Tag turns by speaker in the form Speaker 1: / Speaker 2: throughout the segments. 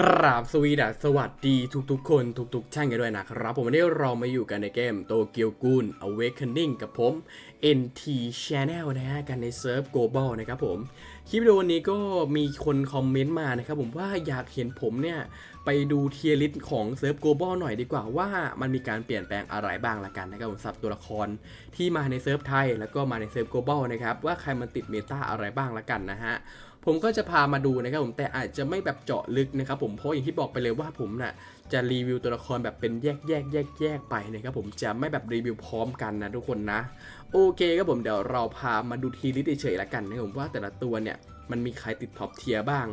Speaker 1: กราบสวีดัสสวัสดีทุกๆ คนทุกๆช่างกันด้วยนะครับ ผมวันนี้เรามาอยู่กันในเกมโตเกียวกูน Awakening กับผม NT Channel นะฮะกันในเซิร์ฟ Global นะครับผม คลิปวิดีโอวันนี้ก็มีคนคอมเมนต์มานะครับผมว่าอยากเห็นผมเนี่ย ไปดูเทียริสของเซิร์ฟ Global หน่อยดีกว่าว่ามันมีการเปลี่ยนแปลงอะไรบ้างละกันนะครับผมสับตัวละครที่มาในเซิร์ฟไทย แล้วก็มาในเซิร์ฟ Global นะครับว่าใครมันติดเมตาอะไรบ้างละกันนะฮะ ผมก็จะพามาดูนะครับผมแต่อาจจะไม่แบบเจาะลึกนะครับผมเพราะอย่างที่บอกไปเลยว่าผมน่ะจะรีวิวตัวละครแบบเป็นแยกแยกแยกแยกไปนะครับผมจะไม่แบบรีวิวพร้อมกันนะทุกคนนะโอเคครับผมเดี๋ยวเราพามาดูทีลิสเฉยๆละกันนะครับผมว่าแต่ละตัวเนี่ยมันมีใครติดท็อปเทียบ้าง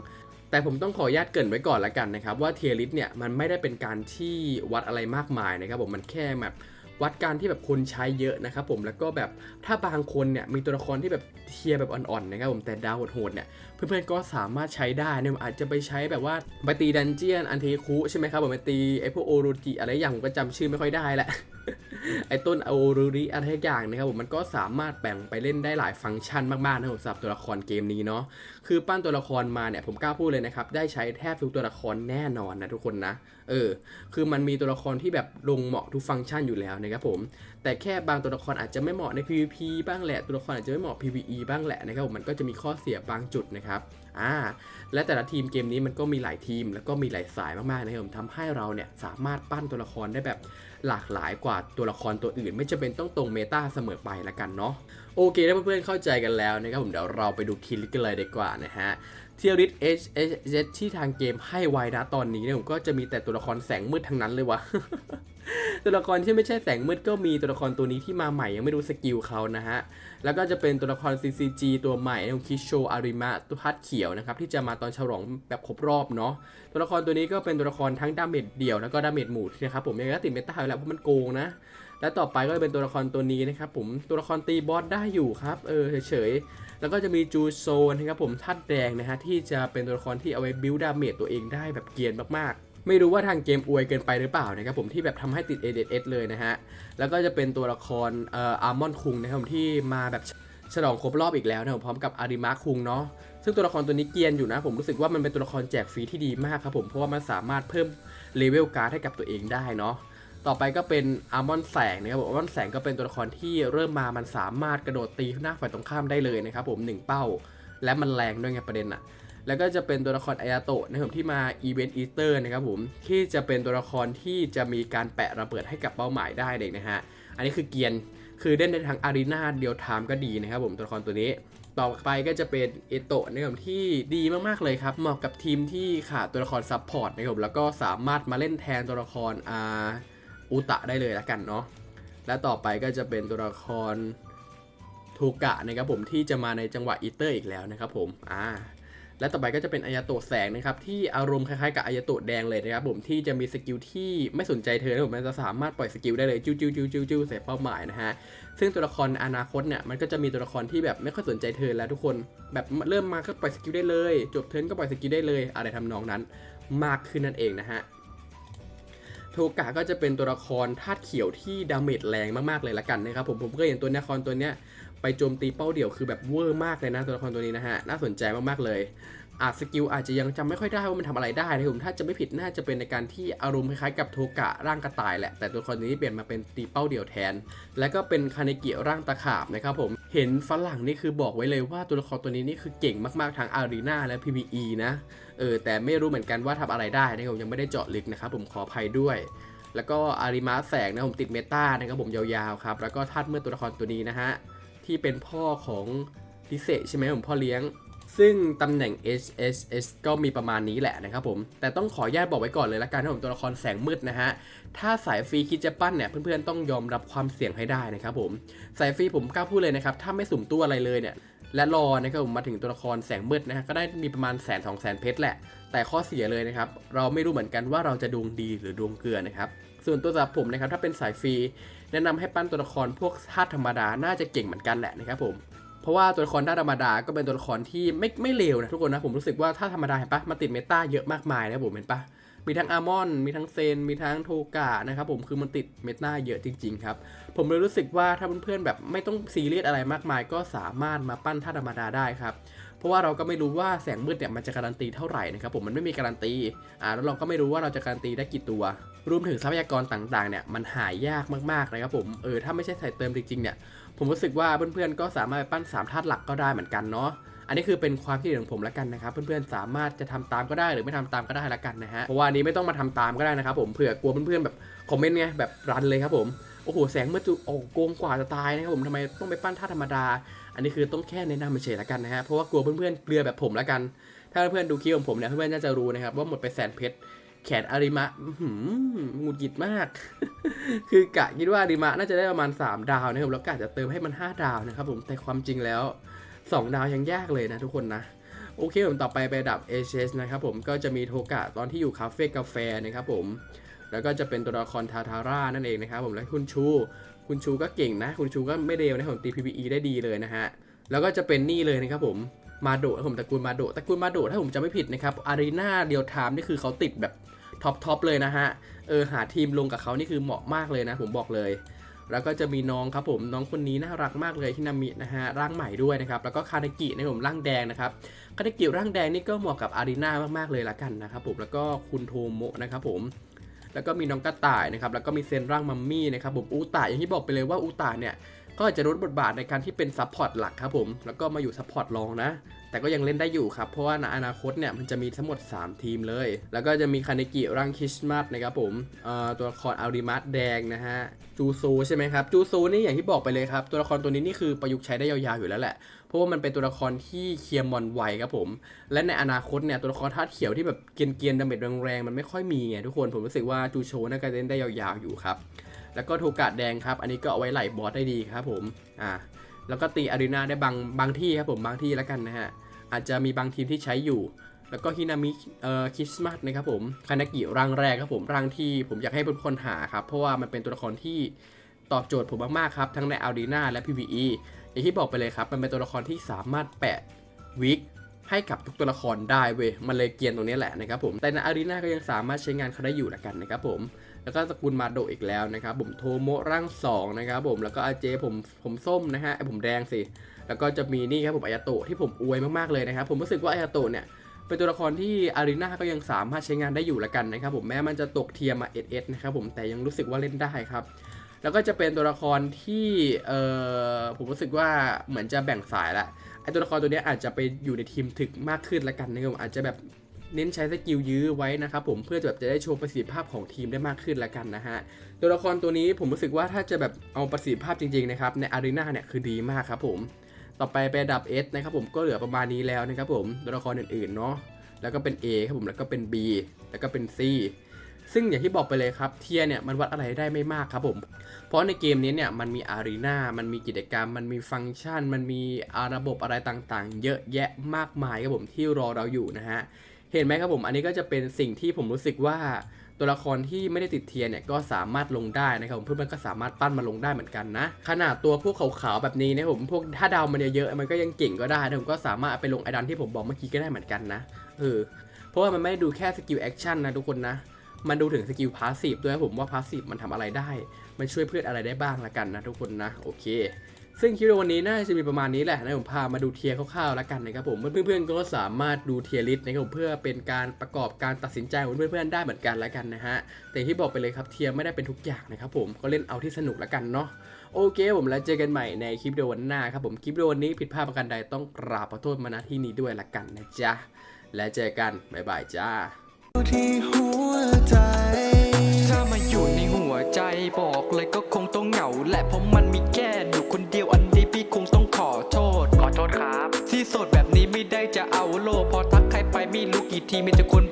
Speaker 1: แต่ผมต้องขออนุญาตเกินไว้ก่อนละกันนะครับว่าเทียริสเนี่ยมันไม่ได้เป็นการที่วัดอะไรมากมายนะครับผมมันแค่แบบ วัดการที่แบบคนใช้เยอะนะครับผมแล้วก็แบบถ้าบางคนเนี่ยมีตัวละครที่แบบเทียแบบอ่อนๆนะครับผมแต่ดาวโหดๆเนี่ยเพื่อนๆก็สามารถใช้ได้เนี่ยอาจจะไปใช้แบบว่าไปตีดันเจียนอันเทคุใช่ไหมครับผมไปตีไอพวกโอโรจิอะไรอย่างผมก็จำชื่อไม่ค่อยได้แหละ ไอ้ต้นโอรูริอะไรทุกอย่างนะครับผมมันก็สามารถแบ่งไปเล่นได้หลายฟังก์ชันมากๆนะครับสำหรับตัวละครเกมนี้เนาะคือปั้นตัวละครมาเนี่ยผมกล้าพูดเลยนะครับได้ใช้แทบทุกตัวละครแน่นอนนะทุกคนนะเออคือมันมีตัวละครที่แบบลงเหมาะทุกฟังก์ชันอยู่แล้วนะครับผม แต่แค่บางตัวละครอาจจะไม่เหมาะใน PVP บ้างแหละ ตัวละครอาจจะไม่เหมาะ PVE บ้างแหละนะครับมันก็จะมีข้อเสียบางจุดนะครับอ่าและแต่ละทีมเกมนี้มันก็มีหลายทีม แล้วก็มีหลายสายมากๆนะครับผมทำให้เราเนี่ยสามารถปั้นตัวละครได้แบบหลากหลายกว่าตัวละครตัวอื่น ไม่จำเป็นต้องตรงเมตาเสมอไปละกันเนาะโอเคถ้าเพื่อนๆเข้าใจกันแล้วนะครับผมเดี๋ยวเราไปดูทีลิสกันเลยดีกว่านะฮะเทียริส H H Z ที่ทางเกมให้ไว้นะตอนนี้เนี่ยผมก็จะมีแต่ตัวละครแสงมืดทั้งนั้นเลยวะ ตัวละครที่ไม่ใช่แสงมืดก็มีตัวละครตัวนี้ที่มาใหม่ยังไม่รู้สกิลเขานะฮะ แล้วก็จะเป็นตัวละคร CCG ตัวใหม่ของคิโชอาริมะตัวพัดเขียวนะครับที่จะมาตอนฉลองแบบครบรอบเนาะ ตัวละครตัวนี้ก็เป็นตัวละครทั้งดาเมจเดี่ยวแล้วก็ดาเมจหมู่นะครับผมยังไงก็ติดเมตาอยู่แล้วเพราะมันโกงนะ และต่อไปก็จะเป็นตัวละครตัวนี้นะครับผม ตัวละครตีบอสได้อยู่ครับ เออเฉยๆ แล้วก็จะมีจูโซนะครับผมทัดแดงนะฮะที่จะเป็นตัวละครที่เอาไว้บิวดาเมจตัวเองได้แบบเกียนมากๆ ไม่รู้ว่าทางเกมอวยเกินไปหรือเปล่านะครับผมที่แบบทำให้ติด ADS เลยนะฮะ แล้วก็จะเป็นตัวละครเอ่ออาร์มอนคุงนะครับที่มาแบบฉลองครบรอบอีกแล้วนะผมพร้อมกับอาริมะคุงเนาะซึ่งตัวละครตัวนี้เกียนอยู่นะ ผมรู้สึกว่ามันเป็นตัวละครแจกฟรีที่ดีมากครับผมเพราะว่ามันสามารถเพิ่มเลเวลการ์ดให้กับตัวเองได้เนาะต่อไปก็เป็นอาร์มอนแสงนะครับผมอาร์มอนแสงก็เป็นตัวละครที่เริ่มมามันสามารถกระโดดตีหน้าฝ่ายตรงข้ามได้เลยนะครับผมหนึ่งเป้า และมันแรงด้วยไงประเด็นอะ แล้วก็จะเป็นตัวละครอายาโตะนะครับที่มาอีเวนต์อีสเตอร์นะครับผมที่จะเป็นตัวละครที่จะมีการแปะระเบิดให้กับเป้าหมายได้เด็กนะฮะอันนี้คือเกียนคือเล่นในทางอารีนาเดียวไทม์ก็ดีนะครับผมตัวละครตัวนี้ต่อไปก็จะเป็นเอโตะนะครับที่ดีมากๆเลยครับเหมาะกับทีมที่ขาดตัวละครซับพอร์ตนะครับแล้วก็สามารถมาเล่นแทนตัวละครอาอุตะได้เลยละกันเนาะและต่อไปก็จะเป็นตัวละครโทกะนะครับผมที่จะมาในจังหวะอีเตอร์อีกแล้วนะครับผมอ่า และต่อไปก็จะเป็นอายาโตะแสงนะครับที่อารมณ์คล้ายๆกับอายาโตะแดงเลยนะครับผมที่จะมีสกิลที่ไม่สนใจเธอนะผมมันจะสามารถปล่อยสกิลได้เลยจิ้วจิ้วจิ้วจิ้วจิ้วใส่เป้าหมายนะฮะซึ่งตัวละครอนาคตเนี่ยมันก็จะมีตัวละครที่แบบไม่ค่อยสนใจเธอแล้วทุกคนแบบเริ่มมาก็ปล่อยสกิลได้เลย จบเทิร์นก็ปล่อยสกิลได้เลย อะไรทำนองนั้น มากขึ้นนั่นเองนะฮะโทกะก็จะเป็นตัวละครธาตุเขียวที่ดาเมจแรงมากๆเลยละกันนะครับผมผมก็เห็นตัวละครตัวเนี้ย ไปโจมตีเป้าเดี่ยวคือแบบเวอร์มากเลยนะตัวละครตัวนี้นะฮะน่าสนใจมากๆเลยอาจสกิลอาจจะยังจำไม่ค่อยได้ว่ามันทำอะไรได้นะผมถ้าจะไม่ผิดน่าจะเป็นในการที่อารมณ์คล้ายๆกับโทกะร่างกระต่ายแหละแต่ตัวละครนี้เปลี่ยนมาเป็นตีเป้าเดี่ยวแทน แล้วก็เป็นคาเนกิร่างตะขาบนะครับผมเห็นฝรั่งนี่คือบอกไว้เลยว่าตัวละครตัวนี้นี่คือเก่งมากๆทั้งอารีนาและ PVE นะเออแต่ไม่รู้เหมือนกันว่าทำอะไรได้นะครับผมยังไม่ได้เจาะลึกนะครับผมขออภัยด้วย แล้วก็อาริมาแสงนะผมติดเมตานะครับผมยาวๆครับแล้วก็ธาตุเมื่อตัวละครตัวนี้นะฮะ ที่เป็นพ่อของดิเซใช่ไหมผมพ่อเลี้ยง ซึ่งตำแหน่ง HSS ก็มีประมาณนี้แหละนะครับผม แต่ต้องขอแยกบอกไว้ก่อนเลยละกันนะผมตัวละครแสงมืดนะฮะ ถ้าสายฟรีคิดจะปั้นเนี่ยเพื่อนๆต้องยอมรับความเสี่ยงให้ได้นะครับผม สายฟรีผมกล้าพูดเลยนะครับ ถ้าไม่สุ่มตู้อะไรเลยเนี่ยและรอนะครับผมมาถึงตัวละครแสงมืดนะฮะก็ได้มีประมาณแสนสองแสนเพชรแหละ แต่ข้อเสียเลยนะครับ เราไม่รู้เหมือนกันว่าเราจะดวงดีหรือดวงเกลือนะครับ ส่วนตัวสำหรับผมนะครับถ้าเป็นสายฟรี แนะนำให้ปั้นตัวละครพวกธาตุธรรมดาน่าจะเก่งเหมือนกันแหละนะครับผมเพราะว่าตัวละครธาตุธรรมดาก็เป็นตัวละครที่ไม่ไม่เลวนะทุกคนนะผมรู้สึกว่าถ้าธรรมดาเห็นปะมาติดเมตาเยอะมากมายนะผมเห็นปะมีทั้งอาร์มอน มีทั้งเซน มีทั้งโทกะนะครับผม คือมันติดเมตาเยอะจริง ๆ ครับ ผมเลยรู้สึกว่าถ้าเพื่อนๆแบบไม่ต้องซีเรียสอะไรมากมาย ก็สามารถมาปั้นธาตุธรรมดาได้ครับ เพราะว่าเราก็ไม่รู้ว่าแสงมืดเนี่ยมันจะการันตีเท่าไหร่นะครับผม มันไม่มีการันตี อ่า แล้วเราก็ไม่รู้ว่าเราจะการันตีได้กี่ตัว รวมถึงทรัพยากรต่างๆเนี่ยมันหายากมากๆนะครับผมเออถ้าไม่ใช่ใส่เติมจริงๆเนี่ยผมรู้สึกว่าเพื่อนๆก็สามารถไปปั้นสามธาตุหลักก็ได้เหมือนกันเนาะอันนี้คือเป็นความคิดเห็นของผมแล้วกันนะครับ เพื่อนๆสามารถจะทำตามก็ได้หรือไม่ทำตามก็ได้ละกันนะฮะเพราะว่าอันนี้ไม่ต้องมาทำตามก็ได้นะครับผมเผื่อกลัวเพื่อนๆแบบคอมเมนต์ไงแบบรันเลยครับผมโอ้โหแสงเมืดจุโอ้โกงกว่าจะตายนะครับผมทำไมต้องไปปั้นท่าธรรมดา อันนี้คือต้องแค่แนะนำเฉยๆละกันนะฮะเพราะว่ากลัวเพื่อนๆเกลือแบบผมละกัน ถ้าเพื่อนๆดูคลิปของผมเนี่ยเพื่อนๆน่าจะรู้นะครับว่าหมดไปแสนเพชร แขนอาริมะหือหงุดหงิดมาก คือกะคิดว่าอาริมะน่าจะได้ประมาณ 3 ดาวนะครับ แล้วกะจะเติมให้มัน 5 ดาวนะครับผม แต่ความจริงแล้ว 2 ดาวยังยากเลยนะทุกคนนะ โอเคผมต่อไปไปดับ HS นะครับผม ก็จะมีโทกะตอนที่อยู่คาเฟ่กาแฟนะครับผม แล้วก็จะเป็นตัวละครทาทาร่านั่นเองนะครับผม และคุณชู คุณชูก็เก่งนะ คุณชูก็ไม่เลวนะผมตี PVE ได้ดีเลยนะฮะ แล้วก็จะเป็นนี่เลยนะครับผม มาโดะผมตระกูลมาโดะตระกูลมาโดะถ้าผมจำไม่ผิดนะครับอารีนาเดียวไทม์นี่คือเขาติดแบบท็อปทอปเลยนะฮะเออหาทีมลงกับเขานี่คือเหมาะมากเลยนะผมบอกเลย แล้วก็จะมีน้องครับผมน้องคนนี้น่ารักมากเลยฮินามินะฮะร่างใหม่ด้วยนะครับแล้วก็คาเนกินะผมร่างแดงนะครับคาเนกิร่างแดงนี่ก็เหมาะกับอารีนามากๆเลยละกันนะครับผมแล้วก็คุณโทโมะนะครับผมแล้วก็มีน้องกระต่ายนะครับแล้วก็มีเซนร่างมัมมี่นะครับผมอูตาอย่างที่บอกไปเลยว่าอูตาเนี่ย ก็จะลดบทบาทในการที่เป็นซัพพอร์ตหลักครับผม แล้วก็มาอยู่ซัพพอร์ตรองนะ แต่ก็ยังเล่นได้อยู่ครับ เพราะว่าในอนาคตเนี่ยมันจะมีทั้งหมด 3 ทีมเลย แล้วก็จะมีคาเนกิร่างคริสต์มาสนะครับผมตัวละครอาริมัสแดงนะฮะ จูโซใช่ไหมครับ จูโซนี่อย่างที่บอกไปเลยครับ ตัวละครตัวนี้นี่คือประยุกต์ใช้ได้ยาวๆอยู่แล้วแหละ เพราะว่ามันเป็นตัวละครที่เคลียร์มอนไวครับผม และในอนาคตเนี่ยตัวละครธาตุเขียวที่แบบเกรียนๆดาเมจแรงๆมันไม่ค่อยมีไงทุกคน ผมรู้สึกว่าจูโชน่าจะเล่นได้ยาวๆอยู่ครับ แล้วก็โทกะแดงครับ อันนี้ก็เอาไว้ไหลบอสได้ดีครับผมอ่าแล้วก็ตีอารีนาได้บางบางที่ครับผมบางที่แล้วกันนะฮะอาจจะมีบางทีมที่ใช้อยู่ แล้วก็ฮินามิเอ่อคริสต์มาสนะครับผมคานากิร่างแรกครับผมร่างที่ผมอยากให้ทุกคนหาครับเพราะว่ามันเป็นตัวละครที่ตอบโจทย์ผมมากๆครับทั้งในอารีนาและ PVE อย่างที่บอกไปเลยครับมันเป็นตัวละครที่สามารถแปะวิก ให้กับทุกตัวละครได้เว้ยมันเลยเกียนตรงนี้แหละนะครับผมแต่ในอารีนาก็ยังสามารถใช้งานเขาได้อยู่ละกันนะครับผมแล้วก็ตะกูลมาโดอีกแล้วนะครับผมโทโมร่างสองนะครับผมแล้วก็อาเจผมผมส้มนะฮะไอผมแดงสิแล้วก็จะมีนี่ครับผมอายาโตะที่ผมอวยมากๆเลยนะครับผมรู้สึกว่าอายาโตะเนี่ยเป็นตัวละครที่อารีนาก็ยังสามารถใช้งานได้อยู่ละกันนะครับผมแม้มันจะตกเทียมมาเอสเอสนะครับผมแต่ยังรู้สึกว่าเล่นได้ครับแล้วก็จะเป็นตัวละครที่เออผมรู้สึกว่าเหมือนจะแบ่งสายละ ไอตัวละครตัวนี้อาจจะไปอยู่ในทีมถึกมากขึ้นละกันนะครับผมอาจจะแบบเน้นใช้สกิลยื้อไว้นะครับผมเพื่อจะแบบจะได้โชว์ประสิทธิภาพของทีมได้มากขึ้นละกันนะฮะตัวละครตัวนี้ผมรู้สึกว่าถ้าจะแบบเอาประสิทธิภาพจริงๆนะครับในอารีนาเนี่ยคือดีมากครับผมต่อไปเป็นอันดับ S นะครับผมก็เหลือประมาณนี้แล้วนะครับผมตัวละครอื่นๆเนาะแล้วก็เป็น A ครับผมแล้วก็เป็น B แล้วก็เป็น C ซึ่งอย่างที่บอกไปเลยครับเทียเนี่ยมันวัดอะไรได้ไม่มากครับผม เพราะในเกมนี้เนี่ยมันมีอารีนา มันมีกิจกรรม มันมีฟังก์ชัน มันมีระบบอะไรต่างๆ เยอะแยะมากมายครับผมที่รอเราอยู่นะฮะ เห็นไหมครับผม อันนี้ก็จะเป็นสิ่งที่ผมรู้สึกว่าตัวละครที่ไม่ได้ติดเทียเนี่ยก็สามารถลงได้นะครับผมเพื่อนๆก็สามารถปั้นมาลงได้เหมือนกันนะ ขนาดตัวพวกขาวๆแบบนี้นะผมพวกถ้าดาวมันเยอะๆมันก็ยังเก่งก็ได้ผมก็สามารถไปลงไอดันที่ผมบอกเมื่อกี้ก็ได้เหมือนกันนะเออเพราะว่ามันไม่ได้ดูแค่สกิลแอคชั่นนะทุกคนนะ มันดูถึงสกิลพาสซีฟด้วยครับผมว่าพาสซีฟมันทำอะไรได้ มันช่วยเพื่อนอะไรได้บ้างละกันนะทุกคนนะโอเค ซึ่งคลิปวันนี้น่าจะมีประมาณนี้แหละนะผมพามาดูเทียร์คร่าวๆแล้วกันนะครับผมเพื่อนๆก็สามารถดูเทียร์ลิสต์นะครับเพื่อเป็นการประกอบการตัดสินใจของเพื่อนๆได้เหมือนกันแล้วกันนะฮะแต่ที่บอกไปเลยครับเทียร์ไม่ได้เป็นทุกอย่างนะครับผมก็เล่นเอาที่สนุกแล้วกันเนาะโอเคผมแล้วเจอกันใหม่ในคลิปวิดีโอวันหน้าครับผมคลิปวิดีโอวันนี้ผิดพลาดประการใดต้องกราบขอโทษมาณที่นี้ด้วยละกันนะจ๊ะและเจอกันบ๊ายบายจ้า
Speaker 2: ที่หัวใจ
Speaker 3: ถ้ามาอยู่ในหัวใจบอกเลยก็คงต้องเหงาแหละเพราะมันมีแค่อยู่คนเดียวอันนี้พี่คงต้องขอโทษ ขอโทษครับ ที่โสดแบบนี้ไม่ได้จะเอาโลกพอทักใครไปไม่รู้กี่ทีมีแต่คน